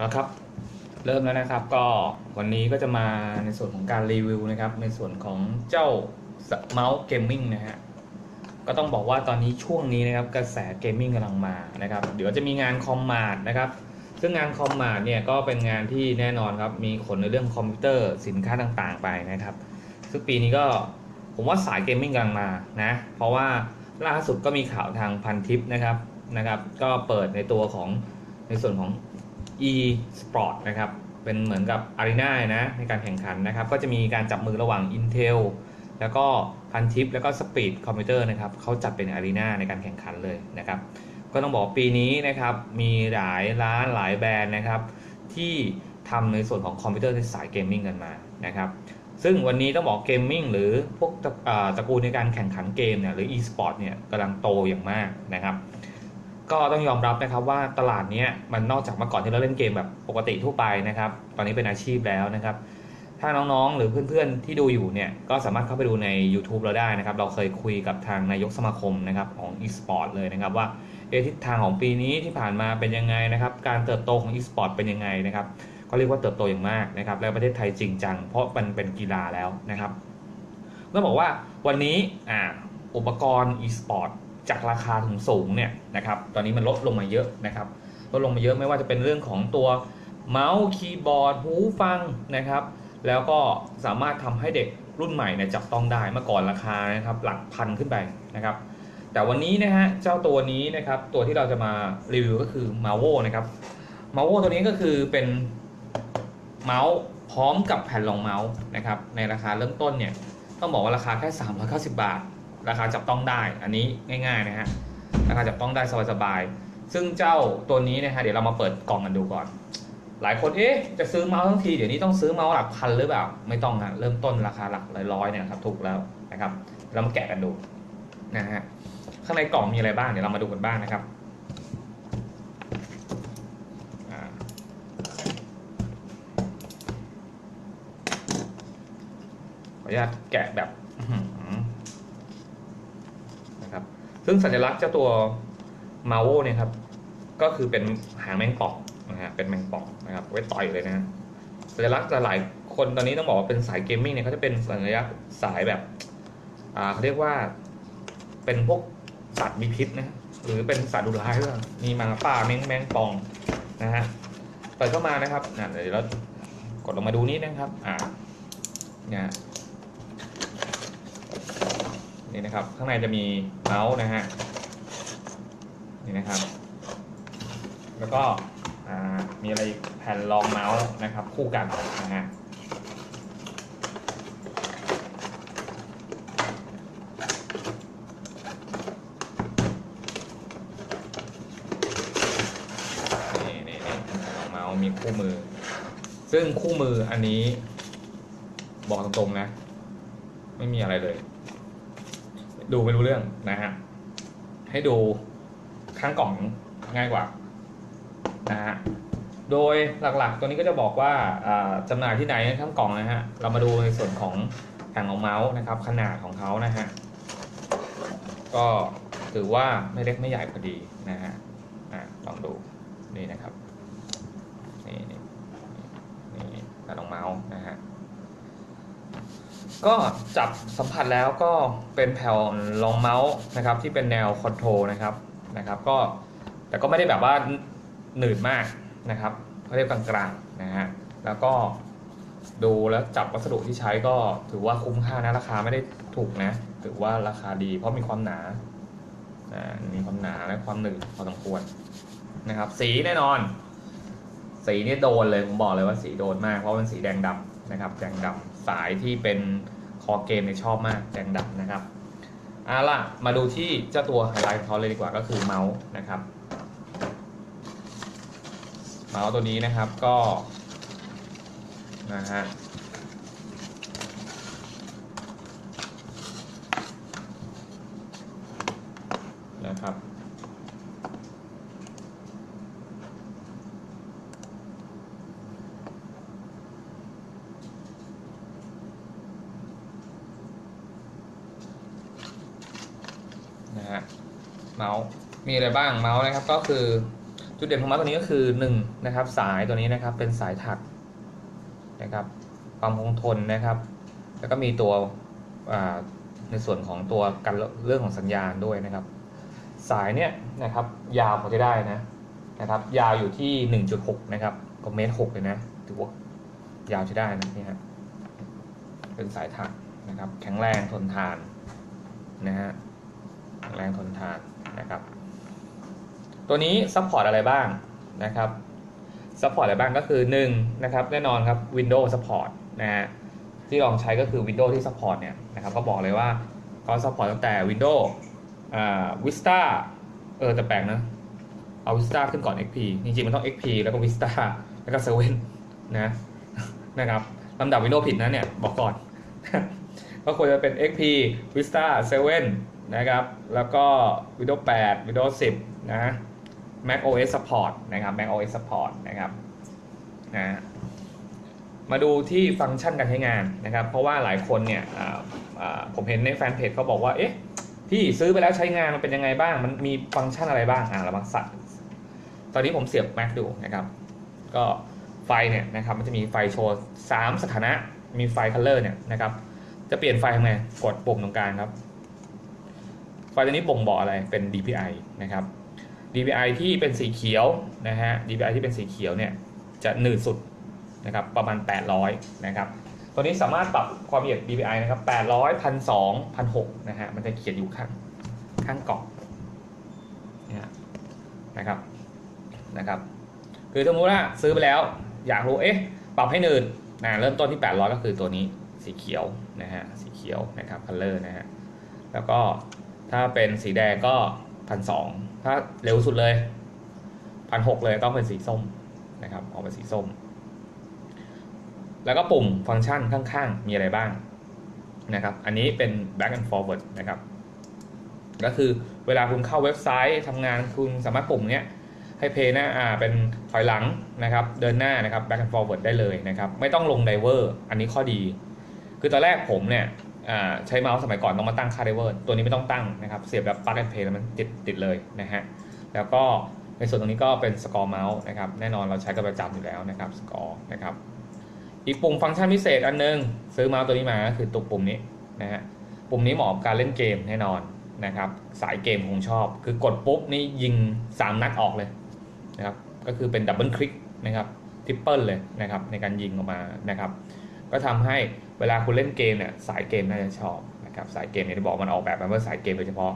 เอาละครับ เริ่มแล้วนะครับ ก็วันนี้ก็จะมาในส่วนของการรีวิวนะครับ ในส่วนของเจ้าเมาส์เกมมิ่งนะฮะก็ต้องบอกว่าตอนนี้ช่วงนี้นะครับกระแสเกมมิ่งกำลังมานะครับ เดี๋ยวจะมีงานคอมมาดนะครับ ซึ่งงานคอมมาดเนี่ยก็เป็นงานที่แน่นอนครับ มีขนในเรื่องคอมพิวเตอร์สินค้าต่างๆไปนะครับ ซึ่งปีนี้ก็ผมว่าสายเกมมิ่งกำลังมานะ เพราะว่าล่าสุดก็มีข่าวทางพันทิปนะครับนะครับ ก็เปิดในตัวของในส่วนของ e-sport นะครับเป็นเหมือนกับ Arena นะในการแข่งขันนะครับ ก็จะมีการจับมือระหว่าง Intel แล้วก็พันทิปแล้วก็ Speed Computer นะครับเขาจัดเป็น Arena ในการแข่งขันเลยนะครับ ก็ต้องบอกปีนี้นะครับ มีหลายร้านหลายแบรนด์นะครับ ที่ทำในส่วนของคอมพิวเตอร์ในสายเกมมิ่งกันมานะครับซึ่งวันนี้ต้องบอกเกมมิ่งหรือพวกตระอ่าตระกูลในการแข่งขันเกมเนี่ยหรือ e-sport เนี่ยกำลังโตอย่างมากนะครับ ก็ต้องยอมรับนะครับว่าตลาดนี้มันนอกจากเมื่อก่อนที่เราเล่นเกมแบบปกติทั่วไปนะครับ ตอนนี้เป็นอาชีพแล้วนะครับ ถ้าน้องๆ หรือเพื่อนๆที่ดูอยู่เนี่ยก็สามารถเข้าไปดูใน YouTube เราได้นะครับ เราเคยคุยกับทางนายกสมาคมนะครับของ e-sport เลยนะครับว่าเอทิศทางของปีนี้ที่ผ่านมาเป็นยังไงนะครับ การเติบโตของ e-sport เป็นยังไงนะครับ ก็เรียกว่าเติบโตอย่างมากนะครับ และประเทศไทยจริงจังเพราะมันเป็นกีฬาแล้วนะครับต้องบอกว่าวันนี้อ่าอุปกรณ์ e-sport จากราคาถึงสูงเนี่ยนะครับ ตอนนี้มันลดลงมาเยอะนะครับ ลดลงมาเยอะไม่ว่าจะเป็นเรื่องของตัวเมาส์คีย์บอร์ด หูฟังนะครับ แล้วก็สามารถทำให้เด็กรุ่นใหม่เนี่ยจับต้องได้เมื่อก่อนราคานะครับหลักพันขึ้นไปนะครับ แต่วันนี้นะฮะเจ้าตัวนี้นะครับตัวที่เราจะมารีวิวก็คือ m a v o นะครับ m a v o ตัวนี้ก็คือเป็นเมาส์พร้อมกับแผ่นรองเมาส์นะครับในราคาเริ่มต้นเนี่ยต้องบอกว่าราคาแค่ 390 บาท ราคาจับต้องได้อันนี้ง่ายๆนะฮะราคาจับต้องได้สบายๆซึ่งเจ้าตัวนี้นะฮะเดี๋ยวเรามาเปิดกล่องกันดูก่อน หลายคนเอ๊ะจะซื้อเมาส์ทั้งทีเดี๋ยวนี้ต้องซื้อเมาส์หลักพันหรือเปล่าไม่ต้องฮะเริ่มต้นราคาหลักร้อยๆเนี่ยครับถูกแล้วนะครับเรามาแกะกันดูนะฮะข้างในกล่องมีอะไรบ้างเดี๋ยวเรามาดูกันบ้างนะครับอ่าขออนุญาตแกะแบบอื้อหือนะครับ ซึ่งสัญลักษณ์เจ้าตัวมาโวเนี่ยครับ ก็คือเป็นหางแมงป่องนะฮะเป็นแมงป่องนะครับไว้ต่อยเลยนะฮะสัญลักษณ์หลายคนตอนนี้ต้องบอกว่าเป็นสายเกมมิ่งเนี่ยเขาจะเป็นสัญลักษณ์สายแบบอ่าเขาเรียกว่าเป็นพวกสัตว์มีพิษนะฮะหรือเป็นสัตว์ดุร้ายด้วยมีมาป่าแมงแมงป่องนะฮะเปิดเข้ามานะครับนะเดี๋ยวเรากดลงมาดูนิดนะครับอ่าเนี่ย นี่นะครับ ข้างในจะมีเมาส์นะฮะนี่นะครับ แล้วก็มีอะไรอีกแผ่นรองเมาส์นะครับ คู่กันนะฮะนี่นี่นี่แผ่นรองเมาส์มีคู่มือ ซึ่งคู่มืออันนี้บอกตรงๆนะ ไม่มีอะไรเลย ดูไม่รู้เรื่องนะฮะให้ดูข้างกล่องง่ายกว่านะฮะโดยหลักๆ ตัวนี้ก็จะบอกว่าจำหน่ายที่ไหนทั้งกล่องนะฮะเรามาดูในส่วนของแผงของเมาส์นะครับ ขนาดของเขานะฮะก็ถือว่าไม่เล็กไม่ใหญ่พอดีนะฮะลองดูนี่นะครับนี่นี่นี่นี่แผงของเมาส์นะฮะ ก็จับสัมผัสแล้วก็เป็นแผ่นรองเมาส์นะครับที่เป็นแนวคอนโทรลนะครับนะครับ ก็แต่ก็ไม่ได้แบบว่าหนืดมากนะครับเขาเรียกกลางๆนะฮะแล้วก็ดูแล้วจับวัสดุที่ใช้ก็ถือว่าคุ้มค่านะราคาไม่ได้ถูกนะถือว่าราคาดีเพราะมีความหนาอ่ามีความหนาและความหนืดพอสมควรนะครับ สีแน่นอน สีนี่โดนเลยผมบอกเลยว่าสีโดนมากเพราะเป็นสีแดงดำนะครับแดงดำ สายที่เป็นคอเกมเนี่ยชอบมากแดงดำนะครับเอาล่ะมาดูที่เจ้าตัวไฮไลท์ของเขาเลยดีกว่าก็คือเมาส์นะครับเมาส์ตัวนี้นะครับก็นะฮะนะครับ เมาส์มีอะไรบ้างเมาส์นะครับก็คือจุดเด่นของเมาส์ตัวนี้ก็คือหนึ่งนะครับสายตัวนี้นะครับเป็นสายถักนะครับความคงทนนะครับ แล้วก็มีตัวในส่วนของตัวกันเรื่องของสัญญาณด้วยนะครับ สายเนี่ยนะครับยาวพอจะได้นะนะครับยาวอยู่ที่ 1.6 นะครับก็เมตรหกเลยนะถือว่ายาวใช้ได้นะนี่ฮะเป็นสายถักนะครับ แข็งแรงทนทานนะฮะ แรงทนทานนะครับ ตัวนี้ซัพพอร์ตอะไรบ้างนะครับซัพพอร์ตอะไรบ้างก็คือ1นะครับแน่นอนครับ Windows Support นะฮะที่ลองใช้ก็คือ Windows ที่ Support เนี่ยนะครับก็บอกเลยว่าเขา Support ตั้งแต่ Windows อ่า Vista เออแต่แปลกนะเอา Vista ขึ้นก่อน XP จริงๆ มันต้อง XP แล้วก็ Vista แล้วก็7นะนะครับลำดับ Windows ผิดนะเนี่ยบอกก่อนก็ควรจะเป็น XP Vista 7 นะครับ แล้วก็ Windows 8 Windows 10 นะ Mac OS Support นะครับ Mac OS Support นะครับนะมาดูที่ฟังก์ชันการใช้งานนะครับ เพราะว่าหลายคนเนี่ยผมเห็นในแฟนเพจเขาบอกว่า เอ๊ะ พี่ซื้อไปแล้วใช้งานมันเป็นยังไงบ้าง มันมีฟังก์ชันอะไรบ้าง อ่าเรามาสัตตอนนี้ผมเสียบ Mac ดูนะครับ ก็ไฟเนี่ยนะครับ มันจะมีไฟโชว์3สถานะ มีไฟ color เนี่ยนะครับ จะเปลี่ยนไฟทำไง กดปุ่มตรงกลางครับ ไฟตัวนี้บ่งบอกอะไรเป็น DPI นะครับ DPI ที่เป็นสีเขียวนะฮะ DPI ที่เป็นสีเขียวเนี่ยจะหนืดสุดนะครับประมาณ 800 นะครับ ตัวนี้สามารถปรับความละเอียด DPI นะครับ800 1,200 1,600นะฮะมันจะเขียนอยู่ข้างข้างกล่องนะครับนะครับ คือสมมติว่าซื้อไปแล้วอยากรู้เอ๊ะปรับให้หนืดนะเริ่มต้นที่ 800 ก็คือตัวนี้สีเขียวนะฮะสีเขียวนะครับ color นะฮะแล้วก็ ถ้าเป็นสีแดงก็1,200ถ้าเร็วสุดเลย1,600เลยต้องเป็นสีส้มนะครับออกเป็นสีส้ม แล้วก็ปุ่มฟังก์ชันข้างๆ มีอะไรบ้างนะครับ อันนี้เป็น back and forward นะครับ ก็คือเวลาคุณเข้าเว็บไซต์ทำงานคุณสามารถปุ่มเนี้ยให้เพย์หน้าอ่าเป็นถอยหลังนะครับ เดินหน้านะครับ back and forward ได้เลยนะครับ ไม่ต้องลงไดเวอร์อันนี้ข้อดี คือตอนแรกผมเนี่ย ใช้เมาส์สมัยก่อนต้องมาตั้งค่าไดเวอร์ตัวนี้ไม่ต้องตั้งนะครับเสียบแบบ plug and play แล้วมันติดติดเลยนะฮะแล้วก็ในส่วนตรงนี้ก็เป็นสกอร์เมาส์นะครับแน่นอนเราใช้กันประจำอยู่แล้วนะครับสกอร์นะครับอีกปุ่มฟังก์ชันพิเศษอันนึง ซื้อเมาส์ตัวนี้มาก็คือตุกปุ่มนี้นะฮะปุ่มนี้เหมาะกับการเล่นเกมแน่นอนนะครับสายเกมคงชอบ คือกดปุ๊บนี่ยิง 3 นัดออกเลยนะครับก็คือเป็นดับเบิลคลิกนะครับทริปเปิลเลยนะครับในการยิงออกมานะครับ ก็ทำให้เวลาคุณเล่นเกมเนี่ยสายเกมน่าจะชอบนะครับสายเกมเนี่ยที่บอกมันออกแบบมาเพื่อสายเกมโดยเฉพาะ